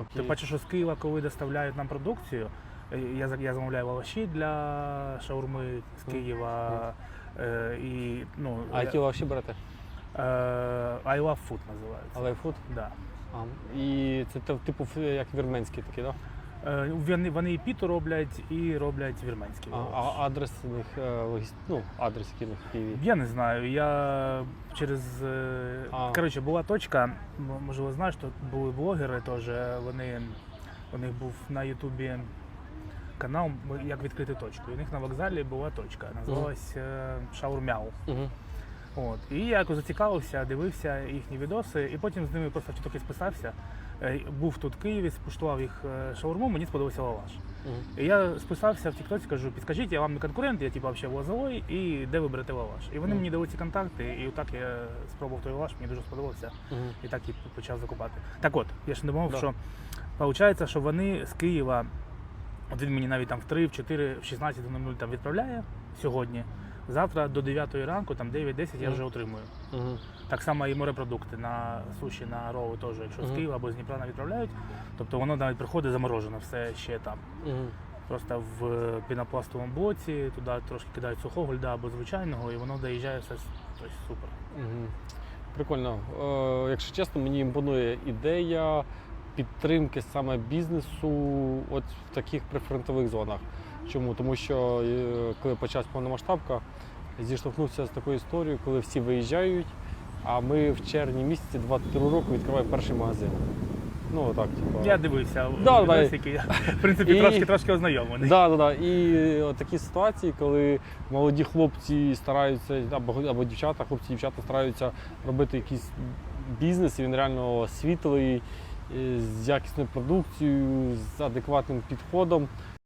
От. Тим паче, що з Києва, коли доставляють нам продукцію, е, я, я замовляю лаваші для шаурми з Києва. Е, і, ну, А які лавші брати? е, I love food називається. Лайфуд? Да. А, і це типу як вірменський такий, так? Е, Вони, вони і піту роблять, і роблять вірменські. А, а адрес у них е, ну, адрес який у них в Києві. Я не знаю. Я через. е, А. Коротше, була точка, можливо, знаєш, тут були блогери теж. Вони, у них був на Ютубі канал, як відкрити точку. І у них на вокзалі була точка, називалась е, Шаурмяу. Угу. От. І я якось зацікавився, дивився їхні відоси, і потім з ними просто тіктокі списався. Е, Був тут в Києві, спуштував їх е, шаурму, мені сподобався лаваш. І я списався в Тіктоці, кажу, підскажіть, я вам не конкурент, я типу взагалі лозовий, і де ви берете лаваш. І вони мені дали ці контакти, і отак я спробував той лаваш, мені дуже сподобався, і так і почав закупати. Так от, я ж не думав, що виходить, що вони з Києва, от він мені навіть там в 3, в 4, в 16.00 там відправляє сьогодні. Завтра до 9 ранку, там 9-10 я вже отримую. Угу. Так само і морепродукти на суші, на роу теж, якщо з Києва або з Дніпра відправляють, тобто воно навіть приходить заморожене все ще там. Угу. Просто в пінопластовому блоці, туди трошки кидають сухого льда або звичайного, і воно доїжджає все тобто, супер. Угу. Прикольно. Е, якщо чесно, мені імпонує ідея підтримки саме бізнесу от в таких прифронтових зонах. Чому? Тому що е, коли почалась повномасштабка, зіштовхнувся з такою історією, коли всі виїжджають, а ми в червні місяці 22 року відкриваємо перший магазин. Ну так, типу. Я дивився Да, да. в принципі І- трошки трошки ознайомлений. Да, да, да. І е, такі ситуації, коли молоді хлопці стараються, або, або дівчата, хлопці, дівчата стараються робити якийсь бізнес, і він реально світлий, е, з якісною продукцією, з адекватним підходом.